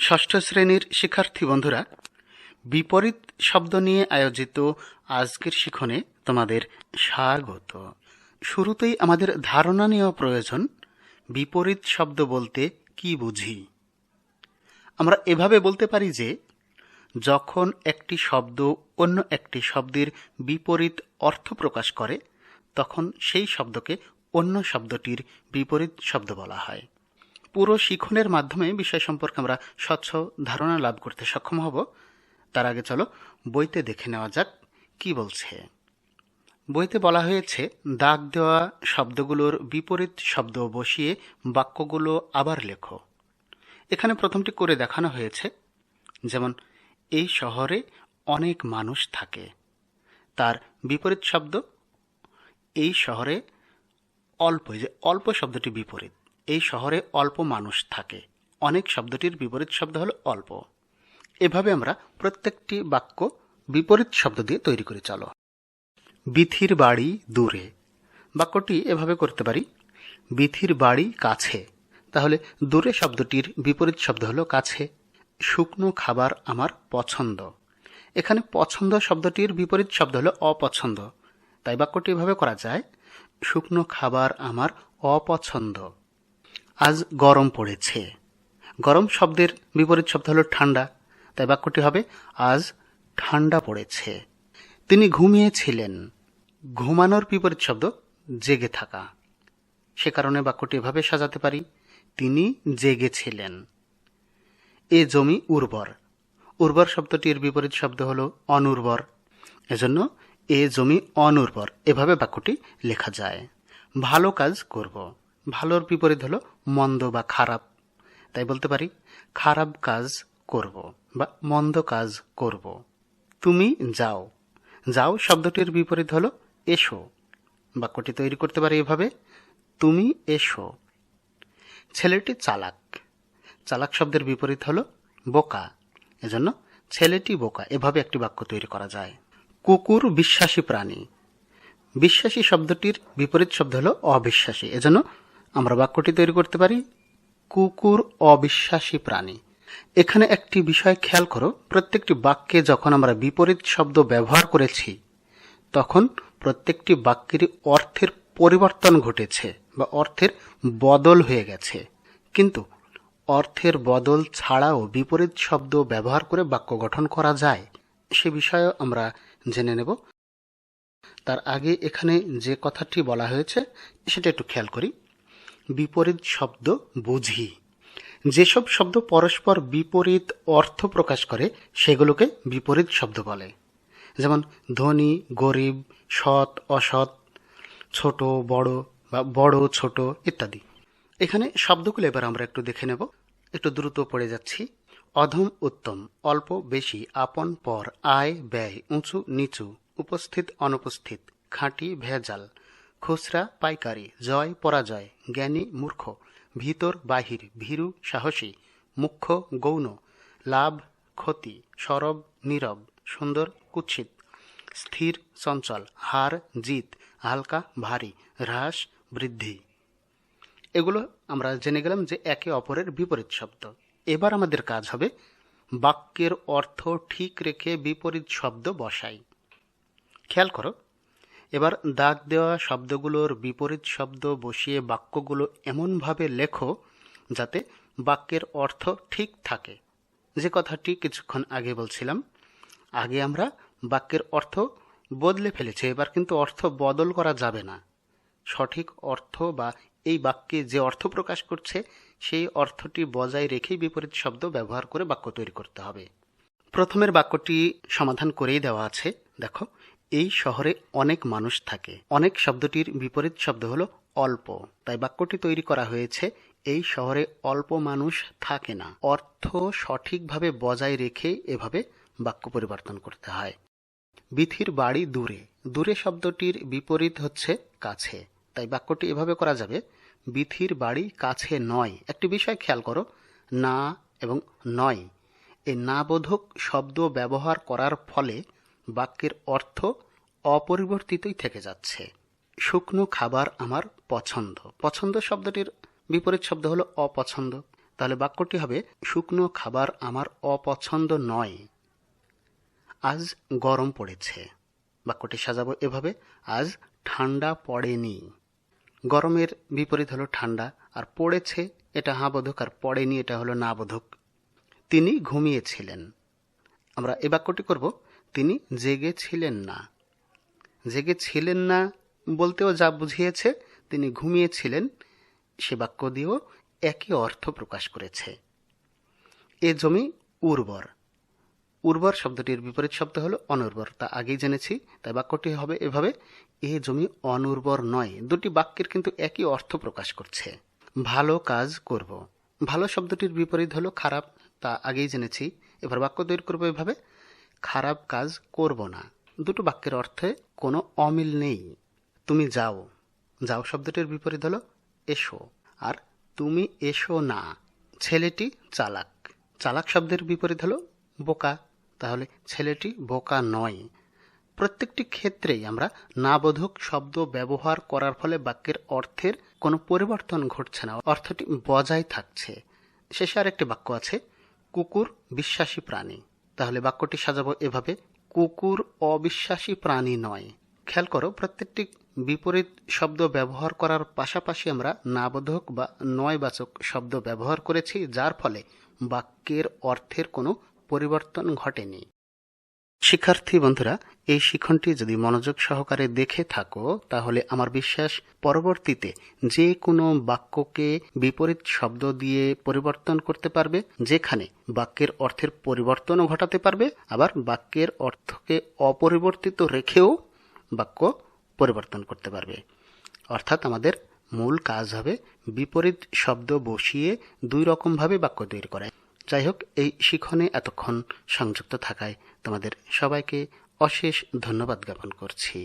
ষষ্ঠ শ্রেণির শিক্ষার্থী বন্ধুরা, বিপরীত শব্দ নিয়ে আয়োজিত আজকের শিখনে তোমাদের স্বাগত। শুরুতেই আমাদের ধারণা নেওয়া প্রয়োজন, বিপরীত শব্দ বলতে কি বুঝি? আমরা এভাবে বলতে পারি যে, যখন একটি শব্দ অন্য একটি শব্দের বিপরীত অর্থ প্রকাশ করে, তখন সেই শব্দকে অন্য শব্দটির বিপরীত শব্দ বলা হয়। পুরো শিখনের মাধ্যমে বিষয় সম্পর্কে আমরা স্বচ্ছ ধারণা লাভ করতে সক্ষম হব। তার আগে চলো, বইতে দেখে নেওয়া যাক কি বলছে। বইতে বলা হয়েছে, দাগ দেওয়া শব্দগুলোর বিপরীত শব্দ বসিয়ে বাক্যগুলো আবার লেখো। এখানে প্রথমটি করে দেখানো হয়েছে, যেমন এই শহরে অনেক মানুষ থাকে। তার বিপরীত শব্দ এই শহরে অল্প যে অল্প শব্দটি বিপরীত। এই শহরে অল্প মানুষ থাকে। অনেক শব্দটির বিপরীত শব্দ হলো অল্প। এভাবে আমরা প্রত্যেকটি বাক্য বিপরীত শব্দ দিয়ে তৈরি করে, চলো। বিথির বাড়ি দূরে। বাক্যটি এভাবে করতে পারি। বিথির বাড়ি কাছে। তাহলে দূরে শব্দটির বিপরীত শব্দ হলো কাছে। শুকনো খাবার আমার পছন্দ। এখানে পছন্দ শব্দটির বিপরীত শব্দ হলো অপছন্দ। তাই বাক্যটি এভাবে করা যায়। শুকনো খাবার আমার অপছন্দ। আজ গরম পড়েছে। গরম শব্দের বিপরীত শব্দ হলো ঠান্ডা। তাই বাক্যটি হবে, আজ ঠান্ডা পড়েছে। তিনি ঘুমিয়েছিলেন। ঘুমানোর বিপরীত শব্দ, জেগে থাকা। সে কারণে বাক্যটি এভাবে সাজাতে পারি, তিনি জেগেছিলেন। এ জমি উর্বর। উর্বর শব্দটির বিপরীত শব্দ হলো, অনুর্বর। এজন্য এ জমি অনুর্বর। এভাবে বাক্যটি লেখা যায়। ভালো কাজ করব। ভালোর বিপরীত হলো মন্দ বা খারাপ। তাই বলতে পারি, খারাপ কাজ করব বা মন্দ কাজ করব। তুমি যাও। যাও শব্দটির বিপরীত হলো এসো। বাক্যটি তৈরি করতে পারি এভাবে, তুমি এসো। ছেলেটি চালাক। চালাক শব্দের বিপরীত হলো বোকা। এজন্য ছেলেটি বোকা। এভাবে একটি বাক্য তৈরি করা যায়। কুকুর বিশ্বাসী প্রাণী। বিশ্বাসী শব্দটির বিপরীত শব্দ হলো অবিশ্বাসী। এজন্য আমরা বাক্যটি তৈরি করতে পারি, কুকুর অবিশ্বাসী প্রাণী। এখানে একটি বিষয় খেয়াল করো, প্রত্যেকটি বাক্যে যখন আমরা বিপরীত শব্দ ব্যবহার করেছি, তখন প্রত্যেকটি বাক্যেরই অর্থের পরিবর্তন ঘটেছে বা অর্থের বদল হয়ে গেছে। কিন্তু অর্থের বদল ছাড়াও বিপরীত শব্দ ব্যবহার করে বাক্য গঠন করা যায়, সে বিষয়েও আমরা জেনে নেব। তার আগে এখানে যে কথাটি বলা হয়েছে, সেটা একটু খেয়াল করি। বিপরীত শব্দ বুঝি। যেসব শব্দ পরস্পর বিপরীত অর্থ প্রকাশ করে, সেগুলোকে বিপরীত শব্দ বলে। যেমন ধনী, গরিব, সৎ, অসৎ, ছোট, বড় বা বড়, ছোট ইত্যাদি। এখানে শব্দগুলো এবার আমরা একটু দেখে নেব। একটু দ্রুত পড়ে যাচ্ছি। অধম উত্তম, অল্প বেশি, আপন পর, আয়, ব্যয়, উঁচু, নিচু, উপস্থিত, অনুপস্থিত, খাঁটি, ভেজাল। খুচরা, পাইকারি, জয়, পরাজয়, জ্ঞানী, মূর্খ, ভিতর, বাহির, ভীরু, সাহসী, মুখ্য, গৌণ, লাভ, ক্ষতি, সরব, নীরব, সুন্দর, কুৎসিত, স্থির, চঞ্চল, হার, জিত, হালকা, ভারী, হ্রাস, বৃদ্ধি। এগুলো আমরা জেনে গেলাম যে একে অপরের বিপরীত শব্দ। এবার আমাদের কাজ হবে বাক্যের অর্থ ঠিক রেখে বিপরীত শব্দ বসাই। খেয়াল করো এবার দাগ দেওয়া শব্দগুলোর বিপরীত শব্দ বসিয়ে বাক্যগুলো এমনভাবে লেখো যাতে বাক্যের অর্থ ঠিক থাকে। যে কথাটি কিছুক্ষণ আগে বলছিলাম, আগে আমরা বাক্যের অর্থ বদলে ফেলেছি, এবার কিন্তু অর্থ বদল করা যাবে না। সঠিক অর্থ বা এই বাক্যে যে অর্থ প্রকাশ করছে, সেই অর্থটি বজায় রেখেই বিপরীত শব্দ ব্যবহার করে বাক্য তৈরি করতে হবে। প্রথমের বাক্যটি সমাধান করেই দেওয়া আছে। দেখো এই শহরে অনেক মানুষ থাকে। অনেক শব্দটির বিপরীত শব্দ হলো অল্প। তাই বাক্যটি তৈরি করা হয়েছে, এই শহরে অল্প মানুষ থাকে না। অর্থ সঠিকভাবে বজায় রেখে এভাবে বাক্য পরিবর্তন করতে হয়। বিথির বাড়ি দূরে। দূরে শব্দটির বিপরীত হচ্ছে কাছে। তাই বাক্যটি এভাবে করা যাবে বিথির বাড়ি কাছে নয়। একটি বিষয় খেয়াল করো, না এবং নয়। এই নাবোধক শব্দ ব্যবহার করার ফলে বাক্যের অর্থ অপরিবর্তিতই থেকে যাচ্ছে। শুকনো খাবার আমার পছন্দ। পছন্দ শব্দটির বিপরীত শব্দ হলো অপছন্দ। তাহলে বাক্যটি হবে, শুকনো খাবার আমার অপছন্দ নয়। আজ গরম পড়েছে। বাক্যটি সাজাবো এভাবে, আজ ঠান্ডা পড়েনি। গরমের বিপরীত হলো ঠান্ডা, আর পড়েছে এটা হাঁ বোধক, আর পড়েনি এটা হলো না বোধক। তিনি ঘুমিয়েছিলেন। আমরা এ বাক্যটি করব তিনি জেগেছিলেন না। জেগেছিলেন না বলতেও যা বুঝিয়েছে, তিনি ঘুমিয়েছিলেন। সে বাক্য দিয়েও একই অর্থ প্রকাশ করেছে। এ জমি উর্বর। উর্বর শব্দটির বিপরীত শব্দ হলো অনুর্বর। তা আগেই জেনেছি, তাই বাক্যটি হবে এভাবে, এ জমি অনুর্বর নয়। দুটি বাক্যের কিন্তু একই অর্থ প্রকাশ করছে। ভালো কাজ করব। ভালো শব্দটির বিপরীত হলো খারাপ, তা আগেই জেনেছি। এবার বাক্য তৈরি করব এভাবে খারাপ কাজ করব না। দুটো বাক্যের অর্থে কোনো অমিল নেই। তুমি যাও। যাও শব্দটির বিপরীত হলো এসো। আর তুমি এসো না। ছেলেটি চালাক। চালাক শব্দের বিপরীত হলো বোকা। তাহলে ছেলেটি বোকা নয়। প্রত্যেকটি ক্ষেত্রেই আমরা নাবোধক শব্দ ব্যবহার করার ফলে বাক্যের অর্থের কোনো পরিবর্তন ঘটছে না। অর্থটি বজায় থাকছে। শেষে আরেকটি বাক্য আছে, কুকুর বিশ্বাসী প্রাণী। তাহলে বাক্যটি সাজাবো এভাবে। কুকুর অবিশ্বাসী প্রাণী নয়। খেয়াল করো, প্রত্যেকটি বিপরীত শব্দ ব্যবহার করার পাশাপাশি আমরা নাবোধক বা নয়বাচক শব্দ ব্যবহার করেছি, যার ফলে বাক্যের অর্থের কোনো পরিবর্তন ঘটেনি। শিক্ষার্থী বন্ধুরা, এই শিক্ষণটি যদি মনোযোগ সহকারে দেখে থাকো, তাহলে আমার বিশ্বাস পরবর্তীতে যে কোনো বাক্যকে বিপরীত শব্দ দিয়ে পরিবর্তন করতে পারবে, যেখানে বাক্যের অর্থের পরিবর্তনও ঘটাতে পারবে, আবার বাক্যের অর্থকে অপরিবর্তিত রেখেও বাক্য পরিবর্তন করতে পারবে। অর্থাৎ আমাদের মূল কাজ হবে বিপরীত শব্দ বসিয়ে দুই রকমভাবে বাক্য তৈরি করা। যাই হোক এই শিখনে এতক্ষণ সংযুক্ত থাকায় তোমাদের সবাইকে অশেষ ধন্যবাদ জ্ঞাপন করছি।